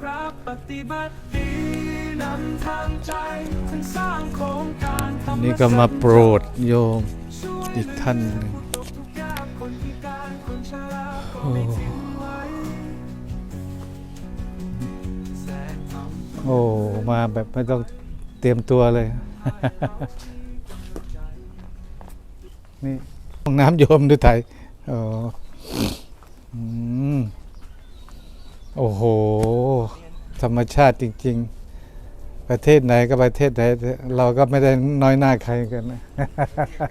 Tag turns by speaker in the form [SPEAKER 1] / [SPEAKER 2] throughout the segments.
[SPEAKER 1] พระปฏิบัติดีนำทางใจทั้งสร้างโครงการธรรม
[SPEAKER 2] นี่ก็มาโปรดโยมอีกท่านหนึ่งโอ้
[SPEAKER 1] ไม่ทิ้งไว้แสงธรรม
[SPEAKER 2] โอ้มาแบบไม่ต้องเตรียมตัวเลย นี่ห้องน้ำโยมดูไทยอ๋ออืม โอ้โห ธรรมชาติจริง ๆ ประเทศไหนก็ประเทศไหน เราก็ไม่ได้น้อยหน้าใครกันนะ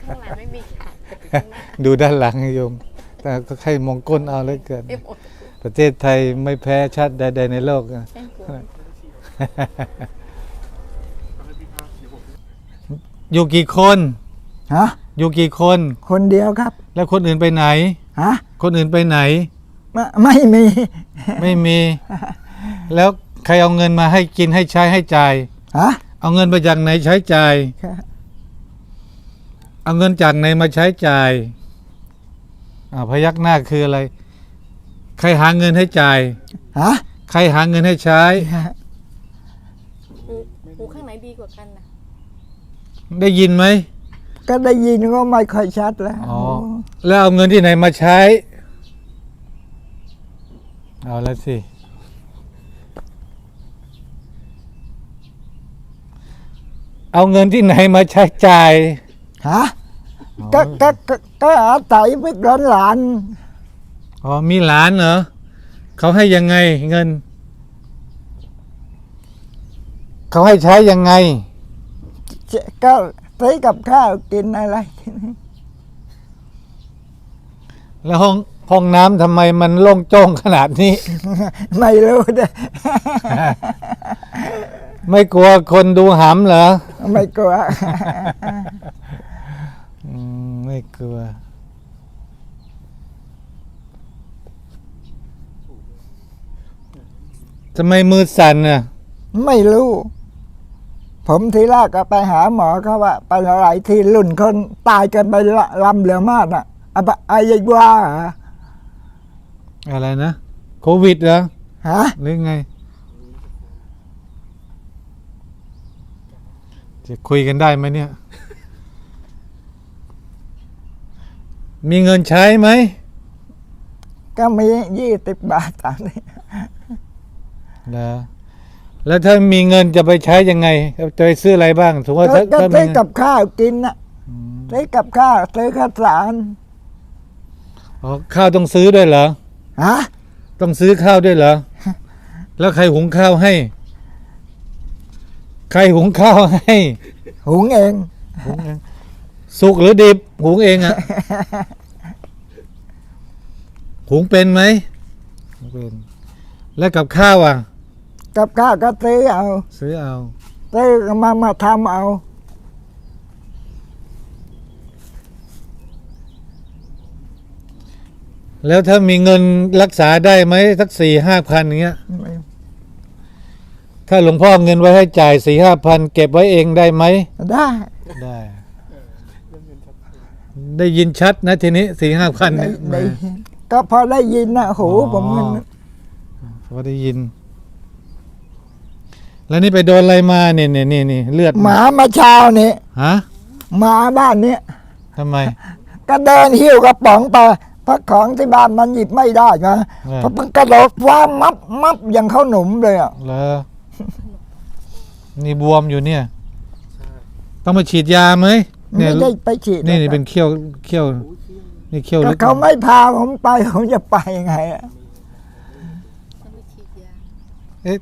[SPEAKER 3] ข้างหลังไม่มีขาข้างหน้า
[SPEAKER 2] ดูด้านหลังโยม แต่ก็ใครมองก้นเอาเลยเกิน
[SPEAKER 3] เรียบหมด
[SPEAKER 2] ประเทศไทยไม่แพ้ชาติใด ๆ ในโลกนะ
[SPEAKER 3] แค่กลัว
[SPEAKER 2] อยู่กี่คน
[SPEAKER 4] ฮะ
[SPEAKER 2] อยู่กี่คน
[SPEAKER 4] คนเดียวครับ
[SPEAKER 2] แล้วคนอื่นไปไหน
[SPEAKER 4] ฮะ
[SPEAKER 2] คนอื่นไปไหน
[SPEAKER 4] ไม่ไม่มี
[SPEAKER 2] ไม่มี แล้วใครเอาเงินมาให้กินให้ใช้ให้จ่าย
[SPEAKER 4] ฮะ
[SPEAKER 2] เอาเงินมาจากไหนใช้จ่าย เอาเงินจากไหนมาใช้จ่ายอ่าพยักหน้าคืออะไร ใครหาเงินให้จ่าย
[SPEAKER 4] ฮะ
[SPEAKER 2] ใครหาเงินให้ใช้
[SPEAKER 3] หูหูข้างไหนดีกว่ากันนะ
[SPEAKER 2] ได้ยินไหม
[SPEAKER 4] ก็ได้ยินก็ไม่ค่อยชัดแล้ว
[SPEAKER 2] อ๋อแล้วเอาเงินที่ไหนมาใช้ เอาแล้วสิ เอาเงินที่ไหนมาใช้จ่าย
[SPEAKER 4] ฮะก็ก็ก็ก็อาศัยไปหลานหลาน
[SPEAKER 2] อ๋อ มีหลานเหรอเขาให้ยังไงเงิน เขาให้ใช้ยังไง
[SPEAKER 4] เจก็ซื้อกับข้าวกินอะไร
[SPEAKER 2] แล้วห้อง ห้องน้ำทำไมมันโล่งโจ้งขนาดนี้
[SPEAKER 4] ไม่รู้เด้อ
[SPEAKER 2] ไม่กลัวคนดูหำเหรอ
[SPEAKER 4] ไม่กลัว
[SPEAKER 2] อืมไม่กลัว ทำไมมือสั่นน่ะ
[SPEAKER 4] ไม่รู้ ผมทีแรกก็ไปหาหมอเขาว่าไปหลายที่รุ่นคนตายกันไปละลำเหลือมากอะอะบะอายว่าเหร อ
[SPEAKER 2] อะไรนะ โควิดเหรอ
[SPEAKER 4] ฮะ
[SPEAKER 2] หรือไง จะคุยกันได้ไหมเนี่ย มีเงินใช้ไหม
[SPEAKER 4] ก็มียี่สิบบาทตามนี้
[SPEAKER 2] แล้วแล้วถ้ามีเงินจะไปใช้ยังไง จะไปซื้ออะไรบ้างถือว่า
[SPEAKER 4] ก็
[SPEAKER 2] ถ้า
[SPEAKER 4] ก็
[SPEAKER 2] ถ้ามี
[SPEAKER 4] ซื้อ
[SPEAKER 2] เงิน
[SPEAKER 4] กับข้าวกินน่ะ
[SPEAKER 2] อืม
[SPEAKER 4] ซื้อกับข้าวซื้อข้าวสาร
[SPEAKER 2] อ๋อข้าวต้องซื้อด้วยเหรอ
[SPEAKER 4] ฮะ
[SPEAKER 2] ต้องซื้อข้าวด้วยเหรอ แล้วใครหุงข้าวให้ ใครหุงข้าวให้
[SPEAKER 4] หุงเอง
[SPEAKER 2] หุงเองสุกหรือดิบหุงเองอะ หุงเป็นไหมหุงเป็น แล้วกับข้าวอะ
[SPEAKER 4] กับข้าวก็ซื้อเอา
[SPEAKER 2] ซื้อเอา
[SPEAKER 4] ซื้อมามาทำเอา
[SPEAKER 2] แล้วถ้ามีเงินรักษาได้ไหมสักสี่ห้าพันอย่างเงี้ยถ้าหลวงพ่อเอาเงินไว้ให้จ่ายสี่ห้าพันเก็บไว้เองได้ไหม
[SPEAKER 4] ได้
[SPEAKER 2] ได้ ได้ยินชัดนะทีนี้สี่ห้าพัน
[SPEAKER 4] ได้
[SPEAKER 2] เนี่ย
[SPEAKER 4] ได้ก็พอได้ยินนะหูผมมัน
[SPEAKER 2] พอได้ยิน แล้วนี่ไปโดนอะไรมาเนี่ยเนี่ยนี่นี่เลือด
[SPEAKER 4] หมามาเช้านี่
[SPEAKER 2] ฮะ
[SPEAKER 4] หมาบ้านเนี้ย
[SPEAKER 2] ทำไม
[SPEAKER 4] ก็เดินหิ้วกระป๋องไป เพราะของที่บ้านมันหยิบไม่ได้ไง
[SPEAKER 2] เออ
[SPEAKER 4] เพราะมันกระโดดฟ้ามับมับอย่างข้าวหนุ่มเลยอะ
[SPEAKER 2] แล้วนี่บวมอยู่เนี่ย ต้องมาฉีดยาไหมเนี่ย
[SPEAKER 4] ไม่ได้ไปฉีด
[SPEAKER 2] นี่นี่เป็นเขี้ยวเขี้ยว นี่เขี้ยว
[SPEAKER 4] ก็
[SPEAKER 2] ลึก
[SPEAKER 4] เขาไม่พาผมไปผมจะไปยังไงอะ
[SPEAKER 3] ต้องไปฉีดยา
[SPEAKER 2] เอ๊ะ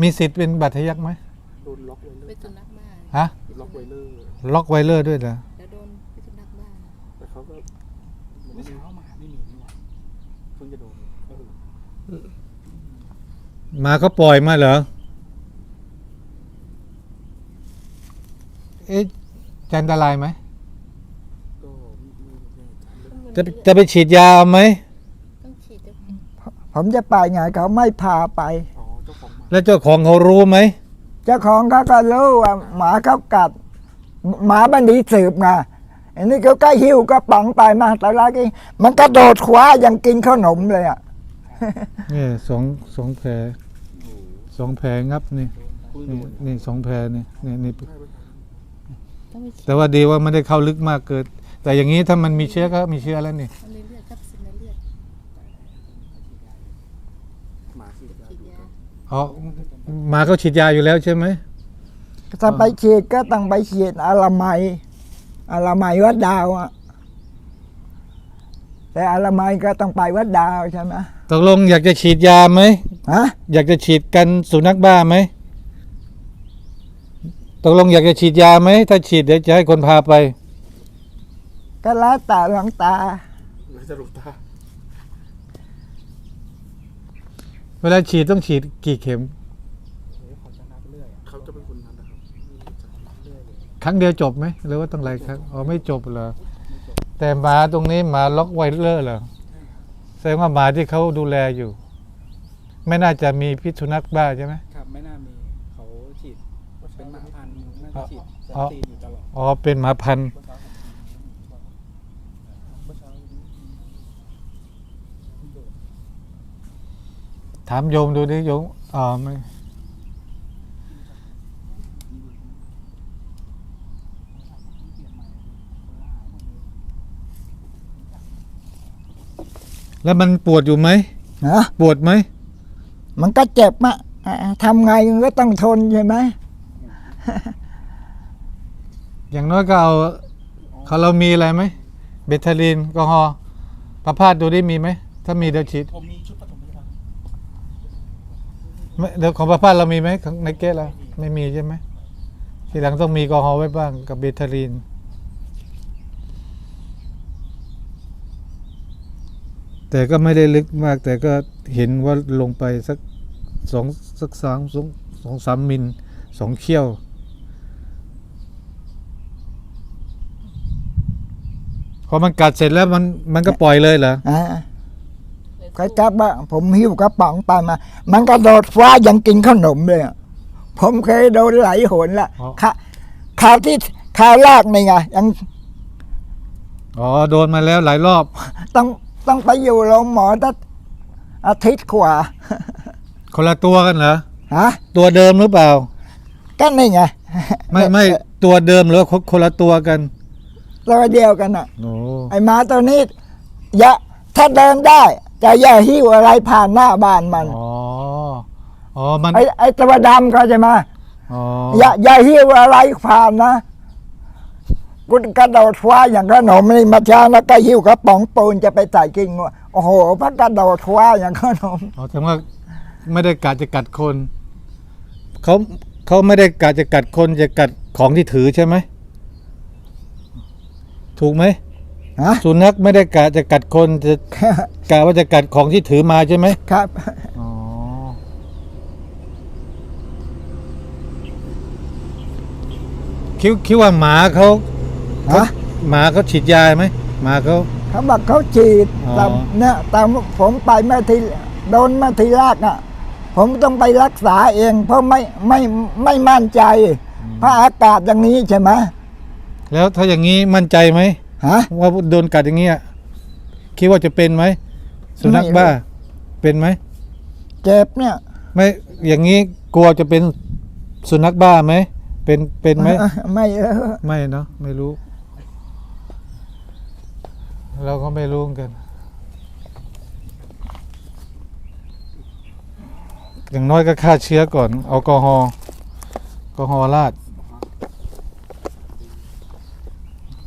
[SPEAKER 2] มีสิทธิ์เป็นบัตรทะยักไหม
[SPEAKER 5] โดนล็อกไว้เล
[SPEAKER 3] ไป
[SPEAKER 5] ย
[SPEAKER 3] สุนัขบ้า
[SPEAKER 2] ฮะ
[SPEAKER 5] ล็อกไว้เลย
[SPEAKER 2] ล็อกไวเลอร์ด้วยเหรอ
[SPEAKER 3] แล้วโดนไปสุนัขบ้า
[SPEAKER 5] แต่เขาก็เมื่อเช้ามาไม่มีนี่หว่าเพิ่งจะโดนเออ
[SPEAKER 2] ห มาก็ปล่อยมาเหรอ เอ๊ะจะอันตรายไหม
[SPEAKER 5] ก็ไม่แน่ใจเรื่อง
[SPEAKER 3] ต้องมัน
[SPEAKER 2] จะจะไปฉีดยาเอาไหม
[SPEAKER 3] ต้องฉีดจะ
[SPEAKER 4] ผมจะไปไงเขาไม่พาไป
[SPEAKER 5] อ๋อเจ้าของหมา
[SPEAKER 2] แล้วเจ้าของเขารู้ไหม
[SPEAKER 4] เจ้าของเขาก็รู้ว่าหมาเขากัด หมาบันดีสืบไงอันนี้เขาก็หิ้วกระป๋องไปมาแต่ละกี้มันกระโดดคว้ายังกินขนมเลยอะ
[SPEAKER 2] เนี่ยสองสองแผล
[SPEAKER 5] โอ้โห
[SPEAKER 2] สองแผลงับนี่
[SPEAKER 5] คุณโด
[SPEAKER 2] นี่
[SPEAKER 5] น
[SPEAKER 2] นี่สองแผลนี่นี่นี่
[SPEAKER 3] ต้องไปฉีด
[SPEAKER 2] แต่ว่าดีว่าไม่ได้เข้าลึกมากเกินแต่อย่างนี้ถ้ามันมีเชื้อก็มีเชื้อแล้วนี่
[SPEAKER 3] มันในเลือดครับสิในเลือด
[SPEAKER 5] หมาฉีดยา
[SPEAKER 3] ฉีด
[SPEAKER 5] ดู
[SPEAKER 3] ยา
[SPEAKER 2] อ๋อหมาเขาฉีดยาอยู่แล้วใช่ไหม
[SPEAKER 4] ถ้าไปฉีดก็ต้องไปฉีดอารามัยอารามัยวัดดาวอะแต่อารามัยก็ต้องไปวัดดาวใช่ไหม
[SPEAKER 2] ตกลงอยากจะฉีดยาไหม
[SPEAKER 4] ฮะ
[SPEAKER 2] อยากจะฉีดกันสุนัขบ้าไหมตกลงอยากจะฉีดยาไหมถ้าฉีดเดี๋ยวจะให้คนพาไป
[SPEAKER 4] ก็แล้วแต่หลวงตา
[SPEAKER 5] ไม่จะรู้ตา
[SPEAKER 2] เวลาฉีดต้องฉีดกี่เข็ม
[SPEAKER 5] เขาจะนับเรื่อยเขาจะเป็นคนนั้นนะครับจะนับเรื่อยเลย
[SPEAKER 2] ครั้งเดียวจบไหมหรือว่าต้องหลายครั้งอ๋อไม่จบเหรอแต่หมาตรงนี้หมาล็อกไวเลอร์เหรอแส ดงว่าหมาที่เขาดูแลอยู่ ไม่น่าจะมีพิษสุนัขบ้าใช่ไหม
[SPEAKER 5] ครับไม่น่ามีเขาฉีดเป็นหมาพันธุ์น่าจะฉีด
[SPEAKER 2] อ๋อ
[SPEAKER 5] วัคซีนอยู่ตลอด
[SPEAKER 2] อ๋อเป็นหมาพันธุ์ถามโยมดูดิโยมอ๋อไม่ แล้วมันปวดอยู่ไหม
[SPEAKER 4] ฮะ
[SPEAKER 2] ปวดไหม
[SPEAKER 4] มันก็เจ็บอะอะทำไงมันก็ต้องทนใช่ไหม
[SPEAKER 2] อย่างน้อยก็เอาเขาเรามีอะไรไหมเบทาลีนแอลกอฮอล์ประพาสดูได้มีไหมถ้ามีเดี๋ยวฉีด
[SPEAKER 5] ผมมีชุดปฐมพยาบาล
[SPEAKER 2] ไม่เดี๋ยวของประพาสเรามีไหมของในเก๊เราไม่มีใช่ไหมทีหลังต้องมีแอลกอฮอล์ไว้บ้างกับเบทาลีน แต่ก็ไม่ได้ลึกมาก แต่ก็เห็นว่าลงไปสักสองสักสามสองสองสามมิลสองเขี้ยว พอมันกัดเสร็จแล้วมันมันก็ปล่อยเลยเหรอ
[SPEAKER 4] อ่าก็จับว่าผมหิ้วกระป๋องไปมา มันกระโดดฟ้ายังกินขนมเลยอะผมเคยโดนหลายหนละ
[SPEAKER 2] อ๋อ
[SPEAKER 4] ข่าข่าวที่ข่าวแรกนี่ไงยัง
[SPEAKER 2] อ๋อโดนมาแล้วหลายรอบ
[SPEAKER 4] ต้อง ต้องไปอยู่โรงหมอตั้งอาทิตย์กว่า
[SPEAKER 2] คนละตัวกันเหรอ
[SPEAKER 4] ฮะ
[SPEAKER 2] ตัวเดิมหรือเปล่า
[SPEAKER 4] ก็นี่ไง
[SPEAKER 2] ไม่ไม่ตัวเดิมหรือว่าคนคนละตัวกัน
[SPEAKER 4] ตัวเดียวกันอะ
[SPEAKER 2] โอ้
[SPEAKER 4] ไอ้หมาตัวนี้อย่าถ้าเดินได้ จะอย่าหิ้วอะไรผ่านหน้าบ้านมัน
[SPEAKER 2] อ๋ออ๋อมัน
[SPEAKER 4] ไอ้ไอ้ตัวดำก็จะมา
[SPEAKER 2] อ๋อ
[SPEAKER 4] อย่าอย่าหิ้วอะไรผ่านนะ กูกระโดดฟ้าอย่างขนมนี่มาช้าแล้วก็หิ้วกระป๋องปูนจะไปใส่กินงัวโอ้โหพระกระโดดฟ้าอย่างขนม
[SPEAKER 2] อ๋อแสดงว่าไม่ได้กะจะกัดคนเขาเขาไม่ได้กะจะกัดคนจะกัดของที่ถือใช่ไหมถูกไหม
[SPEAKER 4] ฮะ
[SPEAKER 2] สุนัขไม่ได้กะจะกัดคนจะกะว่าจะกัดของที่ถือมาใช่ไหม
[SPEAKER 4] ครับ
[SPEAKER 2] อ๋อคิดคิดว่าหมาเขาเขา
[SPEAKER 4] ฮะ
[SPEAKER 2] หมาเขาฉีดยาไหมหมาเขา
[SPEAKER 4] เขาบอกเขาฉีด
[SPEAKER 2] อ๋อ
[SPEAKER 4] แต่เนี่ยแต่ผมไปเมื่อทีโดนเมื่อทีแรกอะ ผมต้องไปรักษาเอง เพราะไม่ไม่ไม่มั่นใจ เพราะอากาศอย่างนี้ใช่ไหม
[SPEAKER 2] แล้วถ้าอย่างนี้มั่นใจไหม
[SPEAKER 4] ฮะ
[SPEAKER 2] ว่าโดนกัดอย่างเงี้ยคิดว่าจะเป็นไหมสุนัข
[SPEAKER 4] ไม่รู้
[SPEAKER 2] บ้า เป็นไหม
[SPEAKER 4] เจ็บเนี่ย
[SPEAKER 2] ไม่อย่างนี้กลัวจะเป็นสุนัขบ้าไหมเป็นเป็นไหม
[SPEAKER 4] ไม่เออ
[SPEAKER 2] ไม่เนาะไม่รู้ เราก็ไม่รู้เหมือนกัน อย่างน้อยก็ฆ่าเชื้อก่อนแอลกอฮอล์แอลกอฮอล์ราด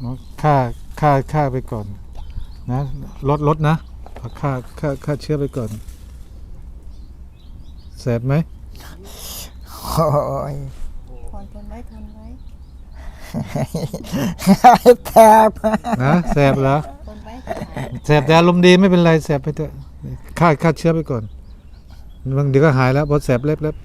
[SPEAKER 2] เนาะฆ่าฆ่าฆ่าไปก่อน นะลดลดนะเอาฆ่าฆ่าฆ่าเชื้อไปก่อนแสบไหม
[SPEAKER 4] โอ้ย
[SPEAKER 3] ทนทนไว้ทนไว้
[SPEAKER 4] แทบ
[SPEAKER 2] นะแสบเหรอ
[SPEAKER 3] ทนไว้
[SPEAKER 2] แสบแต่อารมณ์ดีไม่เป็นไรแสบไปเถอะฆ่าฆ่าเชื้อไปก่อนบางเดี๋ยวก็หายแล้วพอแสบเล็บเล็บ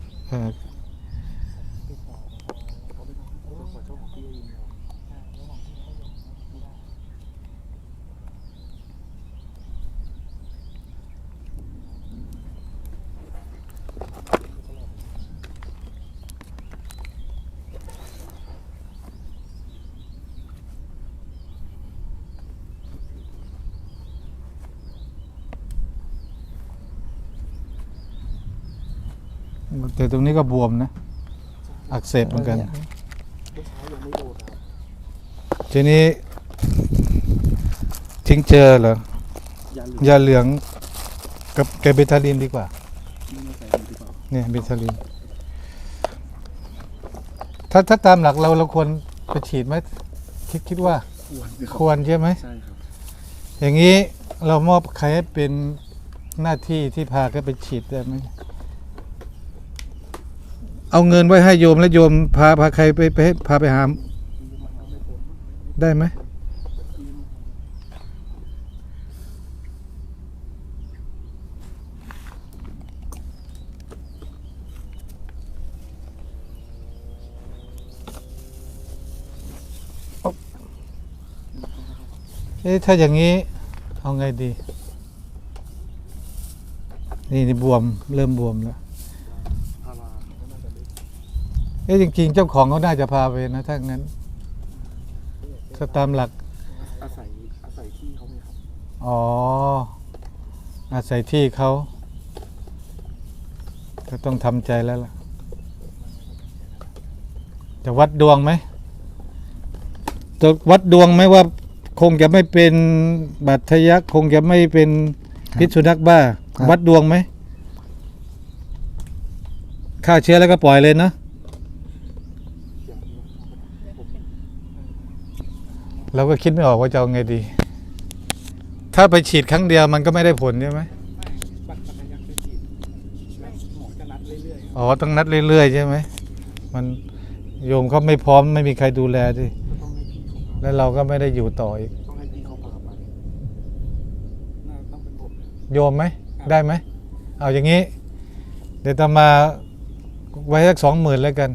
[SPEAKER 2] แต่ตรงนี้ก็บวมนะ อักเสบเหมือนกัน
[SPEAKER 5] เมื่อเช้ายังไม่โดนครับ
[SPEAKER 2] ทีนี้ทิ้งเจอเหรอ
[SPEAKER 5] ยาเหลือง
[SPEAKER 2] ยาเหลืองกับแกเบทาลินดีกว่า
[SPEAKER 5] ไม่แน่ใจดีกว่า
[SPEAKER 2] เนี่ยเบทาลิน ถ้าถ้าตามหลักเราเราควรไปฉีดไหมคิดคิดว่า
[SPEAKER 5] ควรสิครับ
[SPEAKER 2] ควรใช่ไหม
[SPEAKER 5] ใช่ครับ
[SPEAKER 2] อย่างนี้เรามอบใครให้เป็นหน้าที่ที่พาแกไปฉีดได้ไหม เอาเงินไว้ให้โยมแล้วโยมพาพาใครไปไปให้พาไปหาได้ไหมเอ๊ะถ้าอย่างนี้เอาไงดี นี่นี่บวมเริ่มบวมแล้ว
[SPEAKER 5] พาราก็น่าจะได้
[SPEAKER 2] เอ๊ะจริงๆ เจ้าของเขาน่าจะพาไปนะถ้างั้นถ้าตามหลัก
[SPEAKER 5] อาศัยอาศัยที่เขาไหมครับ
[SPEAKER 2] อ๋อ อาศัยที่เขาก็ต้องทำใจแล้วล่ะ จะวัดดวงไหมจะวัดดวงไหมว่า คงจะไม่เป็นบาดทะยักคงจะไม่เป็นพิษสุนัขบ้า
[SPEAKER 4] ครับ
[SPEAKER 2] วัดดวงไหมฆ่าเชื้อแล้วก็ปล่อยเลยนะ เราก็คิดไม่ออกว่าจะเอาไงดี ถ้าไปฉีดครั้งเดียวมันก็ไม่ได้ผลใช่ไหม
[SPEAKER 5] ไม่บัตรปัญญาไปฉีดแล้วหมอจะนัดเรื่อยๆครับ
[SPEAKER 2] อ๋อต้องนัดเรื่อยๆใช่ไหมมันโยมเขาไม่พร้อมไม่มีใครดูแลดิ
[SPEAKER 5] ก็ต้องให้พี่เขาพา
[SPEAKER 2] แล้วเราก็ไม่ได้อยู่ต่ออีก
[SPEAKER 5] ต้องให้พี่เขาพาไปน่าต้องเป็นผม
[SPEAKER 2] โยมไหมได้ไหมเอาอย่างนี้ เดี๋ยวตามมาไว้สักสองหมื่นแล้วกัน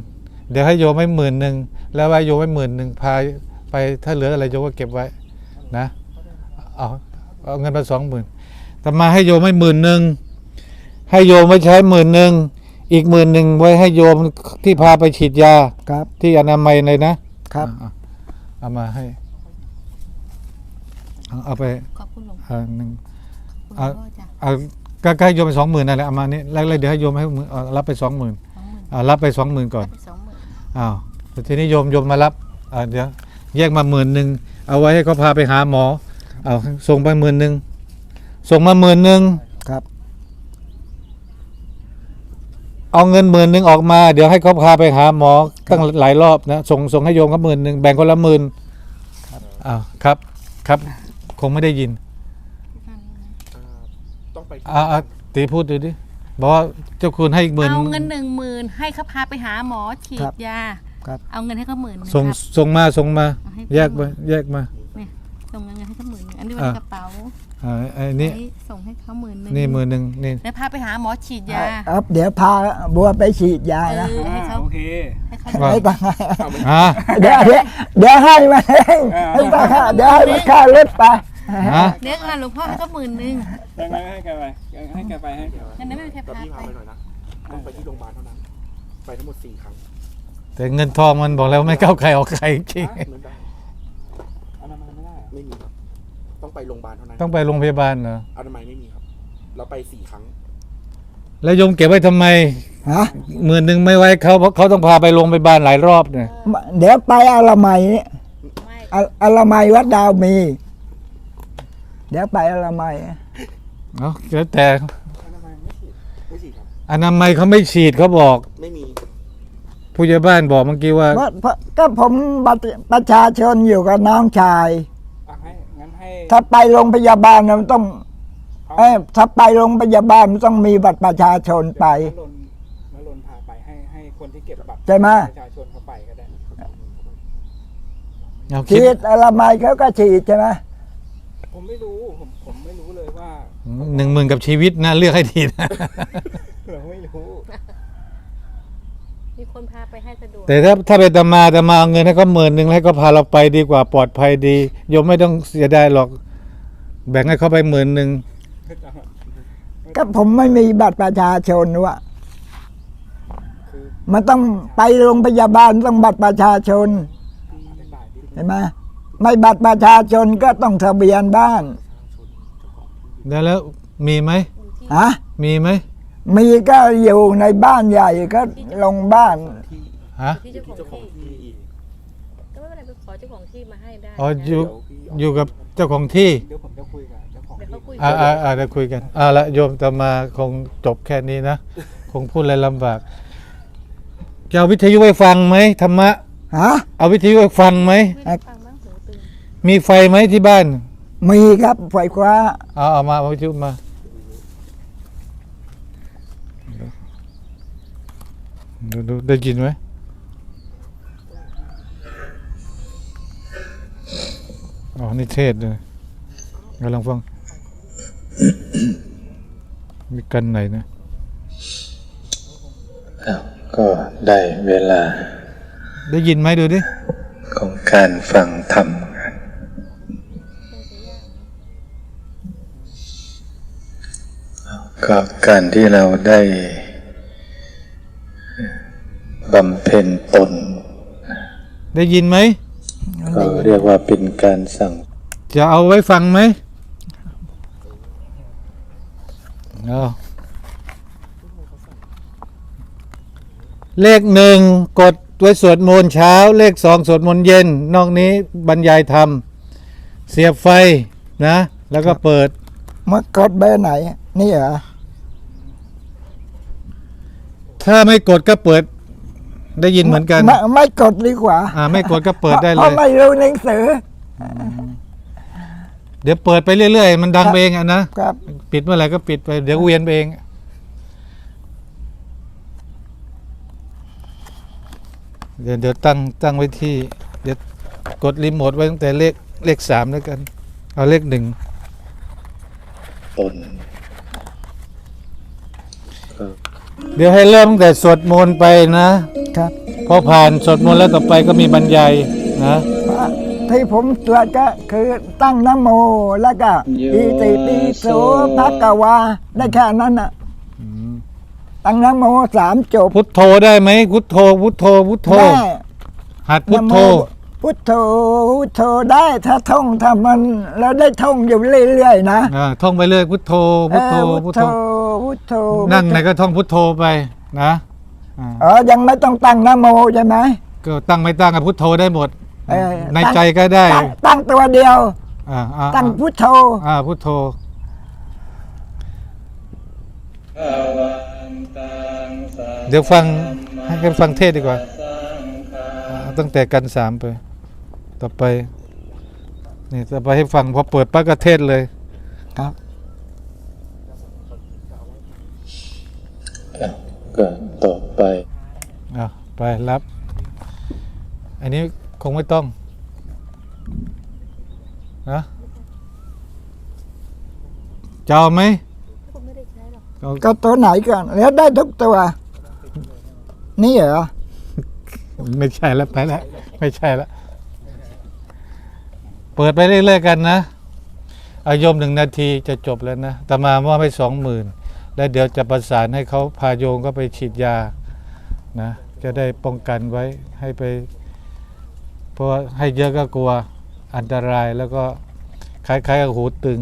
[SPEAKER 2] เดี๋ยวให้โยมไว้หมื่นหนึ่งแล้วไว้โยมไว้หมื่นหนึ่งพา ไปถ้าเหลืออะไรโยมก็เก็บไว้นะเอาเอาเงินมาสองหมื่นตามมาให้โยมไว้หมื่นหนึ่งให้โยมไว้ใช้หมื่นหนึ่งอีกหมื่นหนึ่งไว้ให้โยมที่พาไปฉีดยา
[SPEAKER 4] ครับ
[SPEAKER 2] ที่อนามัยเลยนะครับอะเอามาให้เอาเอาไป
[SPEAKER 3] ขอบคุณหลวงพ่อ
[SPEAKER 2] อันหนึ่ง
[SPEAKER 3] คุณหล
[SPEAKER 2] อะ
[SPEAKER 3] วงพ่อจ้ะ
[SPEAKER 2] เอาก็ใกล้โยมไปสองหมื่นนั่นแหละเอามานี่แล้วแล้วเดี๋ยวให้โยมให้มือเอารับไปสองหมื่น
[SPEAKER 3] สองหมื่น
[SPEAKER 2] อ่ารับไปสองหมื่นก่อน
[SPEAKER 3] ไปสองหมื่น
[SPEAKER 2] อ้าวแต่ทีนี้โยมโยมมารับอ่าเดี๋ยว แยกมาหมื่นหนึ่งเอาไว้ให้เขาพาไปหาหมอ เอาส่งไปหมื่นหนึ่งส่งมาหมื่นหนึ่ง
[SPEAKER 4] ครับ
[SPEAKER 2] เอาเงินหมื่นหนึ่งออกมา เดี๋ยวให้เขาพาไปหาหมอตั้งหลายรอบนะส่งส่งให้โยมเขาหมื่นหนึ่งแบ่งคนละหมื่นอ้าวครับ ครับ คงไม่ได้ยิน
[SPEAKER 5] อ่าต้องไปที่
[SPEAKER 2] อ่าอ่าตีพูดดูดิบอกว่าเจ้าคุณให้อีกหมื่น
[SPEAKER 3] เอาเงินหนึ่งหมื่นให้เขาพาไปหาหมอฉี
[SPEAKER 4] ครั
[SPEAKER 3] ด
[SPEAKER 4] บ
[SPEAKER 3] ยา
[SPEAKER 4] ครับ
[SPEAKER 3] เอาเงินให้เขาหมื่นหนึ่ง
[SPEAKER 2] ส่ง
[SPEAKER 3] ครับ
[SPEAKER 2] ส่งมาส่งมา
[SPEAKER 3] เอาให้
[SPEAKER 2] แยกมาแยกมา
[SPEAKER 3] เนี่ยส่งเงินให้เขาหมื่นหนึ่งอันนี้เป็น
[SPEAKER 2] อะ
[SPEAKER 3] กระเป๋า
[SPEAKER 2] อ่าไอ้นี่
[SPEAKER 3] อันนี้ส่งให้เขาหมื่นหนึ่ง
[SPEAKER 2] นี่หมื่นหนึ่งนี่
[SPEAKER 3] แล้วพาไปหาหมอฉีดยา
[SPEAKER 4] ครับเดี๋ยวพาบัวไปฉีดยา
[SPEAKER 3] เอ
[SPEAKER 4] นะ
[SPEAKER 3] อให้
[SPEAKER 5] อ่า
[SPEAKER 3] เขา
[SPEAKER 5] โอเค
[SPEAKER 3] ให้เขา
[SPEAKER 2] ว่า
[SPEAKER 4] ไม่ต้อง
[SPEAKER 2] อ่า
[SPEAKER 4] เดี๋ยวเดี๋ยวเดี๋ยวให้มาเองไม่ต้องค่าเดี๋ยวให้มาค่ารถไป
[SPEAKER 2] ฮะ
[SPEAKER 3] เดี๋ยวก่อนหลวงพ่อให้เขาหมื่นหนึ่ง
[SPEAKER 5] ยังไงให้แกไปให้แกไปให้แกไป
[SPEAKER 3] งั้นไม่มีใคร
[SPEAKER 5] แต่
[SPEAKER 3] พา
[SPEAKER 5] พี่
[SPEAKER 3] ไป
[SPEAKER 5] พาไปหน่อยนะต้องไปที่โรงพยาบาลเท่านั้น ไปทั้งหมดสี่ครั้ง
[SPEAKER 2] แต่เงินทองมันบอกแล้วไม่เข้าใครออกใครจริง
[SPEAKER 5] เหมือนกันอนามัยไม่ได้ไม่มีครับ ต้องไปโรงพยาบาลเท่านั้น
[SPEAKER 2] ต้องไปโรงพยาบาลเหรอ
[SPEAKER 5] อนามัยไม่มีครับ เราไปสี่ครั้ง
[SPEAKER 2] แล้วโยมเก็บไว้ทำไม
[SPEAKER 4] ฮะ
[SPEAKER 2] หมื่นหนึ่งไม่ไว้เขาเพราะเขาต้องพาไปโรงพยาบาลหลายรอบเนี่ย
[SPEAKER 4] เดี๋ยวไปอาละไมเนี่ย
[SPEAKER 3] ไม่
[SPEAKER 4] อาอาละไมวัดดาวมี เดี๋ยวไปอาละไม
[SPEAKER 2] เนาะแล้วแต่
[SPEAKER 5] อนามัยไม่ฉีด ไม่ฉีดครับ
[SPEAKER 2] อนามัยเขาไม่ฉีดเขาบอก
[SPEAKER 5] ไม่มี
[SPEAKER 2] ผู้ใหญ่บ้านบอกเมื่อกี้ว่า
[SPEAKER 4] เพราะเพราะก็ผมบัตรประชาชนอยู่กับน้องชาย
[SPEAKER 5] อะให้งั้นให้
[SPEAKER 4] ถ้าไปโรงพยาบาลมันต้อง เอ้ยถ้าไปโรงพยาบาลมันต้องมีบัตรประชาชนไป
[SPEAKER 5] นลนนลนพาไปให้ให้คนที่เก็บบัตร
[SPEAKER 4] ใช่ไหม
[SPEAKER 5] ประชาชนเขาไปก็ได้
[SPEAKER 2] เอาคิ
[SPEAKER 4] ฉี
[SPEAKER 2] ด
[SPEAKER 4] ดอาละไมเขาก็ฉีดใช่ไหม
[SPEAKER 5] ผมไม่รู้ผมผมไม่รู้เลยว่า
[SPEAKER 2] หนึ่งหมื่นกับชีวิตนะเลือกให้ดีนะ
[SPEAKER 5] เราไม่รู้
[SPEAKER 3] มีคนพาไปให้สะดวก
[SPEAKER 2] แต่ถ้าถ้าเป็นตามาตามาเอาเงินให้เขาหมื่นหนึ่งให้เขาพาเราไปดีกว่าปลอดภัยดีโยมไม่ต้องเสียดายหรอก แบ่งให้เขาไปหมื่นหนึ่ง
[SPEAKER 4] ก็ผมไม่มีบัตรประชาชนวะ
[SPEAKER 5] คือ
[SPEAKER 4] มันต้องไปโรงพยาบาลต้องบัตรประชาชน
[SPEAKER 5] ที่อธิบายที่
[SPEAKER 4] เห็นไหมไม่บัตรประชาชนก็ต้องทะเบียนบ้าน
[SPEAKER 2] แล้วแล้วมีไหม
[SPEAKER 4] ฮะ
[SPEAKER 2] มีไหม
[SPEAKER 4] มีก็อยู่ในบ้านใหญ่ก็ลงบ้าน
[SPEAKER 5] ที่
[SPEAKER 2] ฮะ
[SPEAKER 3] ที่เจ้าของ
[SPEAKER 5] เจ้าของ
[SPEAKER 3] ที่
[SPEAKER 5] ที่อีก
[SPEAKER 3] ก็ไม่เป็นไรไปขอเจ้าของที่มาให้ได้
[SPEAKER 2] อ๋อ
[SPEAKER 3] นะ
[SPEAKER 2] อยู่อยู่กับเจ้าของที่
[SPEAKER 5] เดี๋ยวผมจะคุยกับเจ้าของ
[SPEAKER 3] เดี๋ยว
[SPEAKER 5] ที่
[SPEAKER 3] เขาคุย
[SPEAKER 2] อ่าอ่าอ่าเดี๋ยวคุยกันอ่าละโยมจะมาคงจบแค่นี้นะ คงพูดอะไรลำบากจะเอาวิทยุไปฟังไหมธรรมะ
[SPEAKER 4] ฮะ
[SPEAKER 2] เอาวิทยุไปฟังไหม
[SPEAKER 3] ไม่ได้ฟังบ้างหูตึง
[SPEAKER 2] มีไฟไหมที่บ้าน
[SPEAKER 4] มีครับไฟฟ้า
[SPEAKER 2] เอาเอามาเอาวิทยุมา ดูดูได้ยินไหมอ๋อนี่เทศเลยกำลังฟัง มีกันไหนนะ
[SPEAKER 6] อ้าวก็ได้เวลา
[SPEAKER 2] ได้ยินไหมดูดิ
[SPEAKER 6] ของการฟังธรรมกันอ้าวก็การที่เราได้ บำเพ็ญตน
[SPEAKER 2] ได้ยินไหม
[SPEAKER 6] ก็เรียกว่าเป็นการสั่ง
[SPEAKER 2] จะเอาไว้ฟังไหมเอาเลขหนึ่งกดไว้สวดมนต์เช้า เลขสองสวดมนต์เย็น นอกนี้บรรยายธรรม เสียบไฟนะ แล้วก็เปิด
[SPEAKER 4] เมื่อกดเบอร์ไหน นี่เหรอ
[SPEAKER 2] ถ้าไม่กดก็เปิด ได้ยินเหมือนกัน
[SPEAKER 4] ไม่ไม่กดดีกว่า
[SPEAKER 2] อ่าไม่กดก็เปิดได้
[SPEAKER 4] เพ
[SPEAKER 2] เล
[SPEAKER 4] ราะ
[SPEAKER 2] ย
[SPEAKER 4] ไม่รู้หนังสือ
[SPEAKER 2] เดี๋ยวเปิดไปเรื่อยๆ มันดัง
[SPEAKER 4] ครับ
[SPEAKER 2] ไปเองอะนะ
[SPEAKER 4] ครับ
[SPEAKER 2] ปิดเมื่อไหร่ก็ปิดไป เดี๋ยวเวียนไปเองเดี๋ยวเดี๋ยวตั้งตั้งไว้ที่ เดี๋ยวกดรีโมทไว้ตั้งแต่เลขเลขสามแล้วกัน เอาเลขหนึ่ง
[SPEAKER 6] ตน
[SPEAKER 2] เดี๋ยวให้เริ่มตั้งแต่สวดมนต์ไปนะ
[SPEAKER 4] ครับ
[SPEAKER 2] พอผ่านสวดมนต์แล้วต่อไปก็มีบรรยายนะ
[SPEAKER 4] ที่ผมตรวจก็คือตั้งนะโมแล้วก็อิติปิโสภะกวาได้แค่นั้นน่ะตั้งนะโมสามจบ
[SPEAKER 2] พุทโธได้ไหมพุทโธพุทโธพุทโธ
[SPEAKER 4] ได้
[SPEAKER 2] หัดพุทโธ
[SPEAKER 4] นะโม พุทโธพุทโธได้ถ้าท่องถ้ามันแล้วได้ท่องอยู่เรื่อยๆนะ
[SPEAKER 2] อ่าท่องไปเรื่อยพุทโธพุทโธ
[SPEAKER 4] เออ
[SPEAKER 2] พุ
[SPEAKER 4] พุ
[SPEAKER 2] ท
[SPEAKER 4] ท
[SPEAKER 2] โธ
[SPEAKER 4] โธพุทโธ
[SPEAKER 2] นั่งไหนก็ท่องพุทโธไปนะอ่า
[SPEAKER 4] เออยังไม่ต้องตั้งนะโมใช่ไหม
[SPEAKER 2] ก็ตั้งไม่ตั้งกับพุทโธได้หมด
[SPEAKER 4] เออ
[SPEAKER 2] ใน
[SPEAKER 4] ตั้ง
[SPEAKER 2] ใจก็ได้
[SPEAKER 4] ตั้งตั้งตัวเดียว
[SPEAKER 2] อ่าอ่า
[SPEAKER 4] ตั้งพุทโธ
[SPEAKER 2] อ่าพุทโธเดี๋ยวฟังให้กันฟังเทศดีกว่าอ่าตั้งแต่กันสามไป ต่อไปนี่ต่อไปให้ฟังพอเปิดปั๊บก็เทศเลย
[SPEAKER 4] ครับ
[SPEAKER 6] อ้าวก็ต่อไป
[SPEAKER 2] อะไปรับ อันนี้คงไม่ต้องนะจะเอาไหม
[SPEAKER 3] คุณไม่ได้ใช้หรอก
[SPEAKER 2] เอา
[SPEAKER 4] ก็ตัวไหนก่อนแล้วได้ทุกตัว นี่เหรอ
[SPEAKER 2] ไม่ใช่แล้วไปแล้วไม่ใช่แล้ว เปิดไปเรื่อยๆกันนะ อายมหนึ่งนาทีจะจบแล้วนะแต่มาว่าไม่สองหมื่นแล้วเดี๋ยวจะประสานให้เขาพาโยงก็ไปฉีดยานะจะได้ป้องกันไว้ให้ไป เพราะว่าให้เยอะก็กลัวอันตรายแล้วก็คล้ายๆกับหูตึง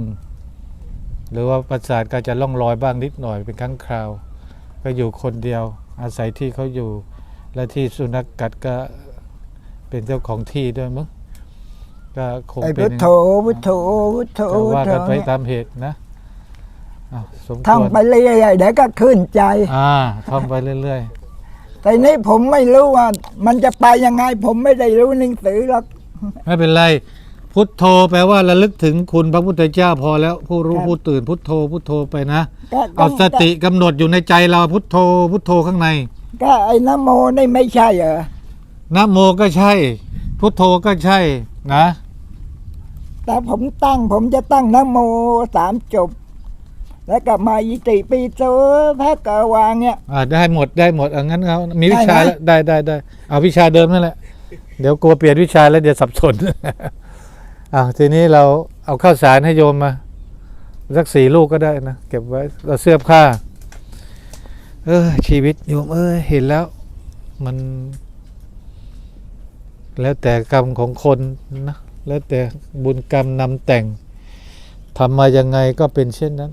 [SPEAKER 2] หรือว่าประสาทก็จะล่องรอยบ้างนิดหน่อยเป็นครั้งคราว ก็อยู่คนเดียวอาศัยที่เขาอยู่ และที่สุนัขกัดก็เป็นเจ้าของที่ด้วยมั้ง ก็คง
[SPEAKER 4] ไอ้
[SPEAKER 2] เป็น
[SPEAKER 4] พุทโธพุทโธพุทโธ
[SPEAKER 2] ก็
[SPEAKER 4] พุท
[SPEAKER 2] ว่า
[SPEAKER 4] โธ
[SPEAKER 2] กันไป
[SPEAKER 4] เนี่ย
[SPEAKER 2] ตามเหตุนะอ้าวสมค
[SPEAKER 4] ท่อง
[SPEAKER 2] วร
[SPEAKER 4] ไปเรื่อยๆเดี๋ยวก็ขึ้นใจ
[SPEAKER 2] อ่าท่องไปเรื่อย
[SPEAKER 4] แต่นี้ผมไม่รู้ว่า มันจะไปยังไง ผมไม่ได้รู้หนังสือหรอก
[SPEAKER 2] ๆ ไม่เป็นไร พุทโธแปลว่าระลึกถึงคุณพระพุทธเจ้าพอแล้วผู้รู้ผู้ตื่นพุทโธพุทโธไปนะ
[SPEAKER 4] ก็
[SPEAKER 2] เอาสติกำหนดอยู่ในใจเราพุทโธพุทโธข้างใน
[SPEAKER 4] ก็ไอ้นะโมนี่ไม่ใช่เหรอ
[SPEAKER 2] นะโมก็ใช่ พุทโธก็ใช่นะ
[SPEAKER 4] แต่ผมตั้งผมจะตั้งนะโมสามจบ แล้วก็มาอิติปิโสพระกวาเนี่ย
[SPEAKER 2] อ่าได้หมดได้หมดเอางั้นเอามีวิชา
[SPEAKER 4] ได้ไหม
[SPEAKER 2] แล้วได้ได้ได้เอาวิชาเดิมนั่นแหละ เดี๋ยวกลัวเปลี่ยนวิชาแล้วเดี๋ยวสับสน อ่าทีนี้เราเอาข้าวสารให้โยมมา สักสี่ลูกก็ได้นะ เก็บไว้เราเสื้อผ้า เออ ชีวิตโยมเออเห็นแล้ว มัน แล้วแต่กรรมของคนนะ แล้วแต่บุญกรรมนำแต่งทำมายังไงก็เป็นเช่นนั้น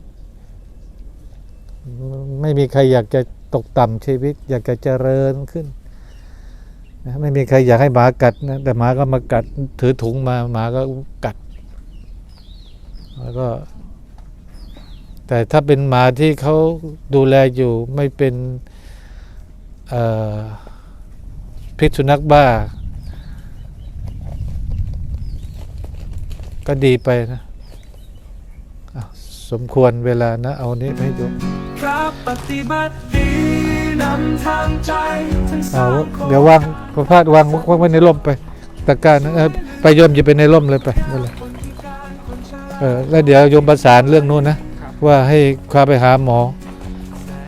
[SPEAKER 2] ไม่มีใครอยากจะตกต่ำชีวิต อยากจะเจริญขึ้นนะไม่มีใครอยากให้หมากัดนะแต่หมาก็มากัดถือถุงมาหมาก็กัด แล้วก็ แต่ถ้าเป็นหมาที่เขาดูแลอยู่ไม่เป็นพิษสุนัขบ้า ก็ดีไปนะอะสมควรเวลานะ เอานี้ไปให้ดู
[SPEAKER 1] พระปฏิบัติดีนำทางใจทั้งส
[SPEAKER 2] เอา
[SPEAKER 1] ร้างโครง
[SPEAKER 2] เดี๋ยววางพระพาดวางวางไว้ในร่มไปตะกร้ารนะเออไปโยมจะไปในร่มเลยไปนั่นแหละเออแล้วเดี๋ยวโยมประสานเรื่องนู้นนะ ว่าให้พาไปหาหมอ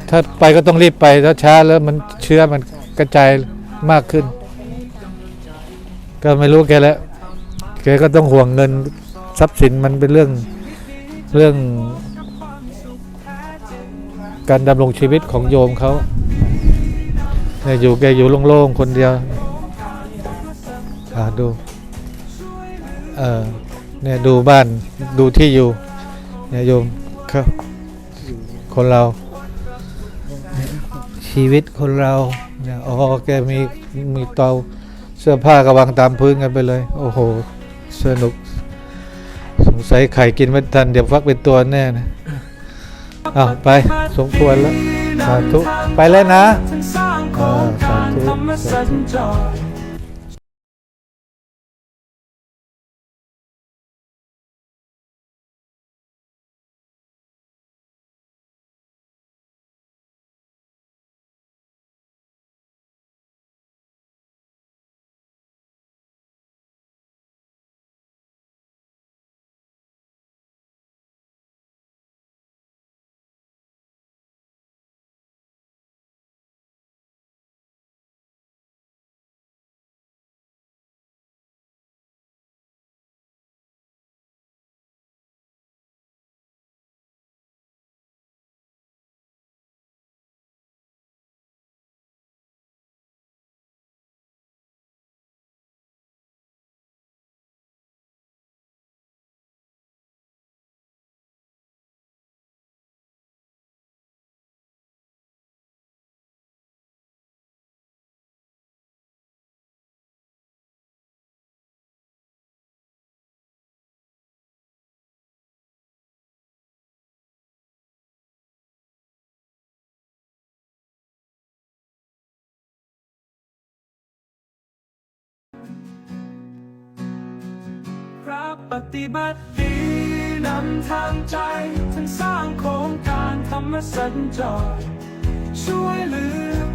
[SPEAKER 2] ถ้าไปก็ต้องรีบไปถ้าช้าแล้วมันเชื้อมันกระจายมากขึ้น ก็ไม่รู้แกแล้วแกก็ต้องห่วงเงิน ทรัพย์สินมันเป็นเรื่องเรื่อง การดำรงชีวิตของโยมเขาเนี่ยอยู่แกอยู่โล่งๆคนเดียวอ่าดูเออเนี่ยดูบ้านดูที่อยู่เนี่ยโยมครับคนเรา ชีวิตคนเราเนี่ยอ๋อแกมีมีเตาเสื้อผ้าก็วางตามพื้นกันไปเลย โอ้โหสนุก สงสัยไข่กินไม่ทันเดี๋ยวฟักเป็นตัวแน่นะอ้าวไปสมควรแล้วสาธุไปแล้วนะ
[SPEAKER 1] ทั้งสร้างโครงการธ ปฏิบัติดีนำทางใจทั้งสร้างโครงการธรรมสัญจร ช่วยเหลือ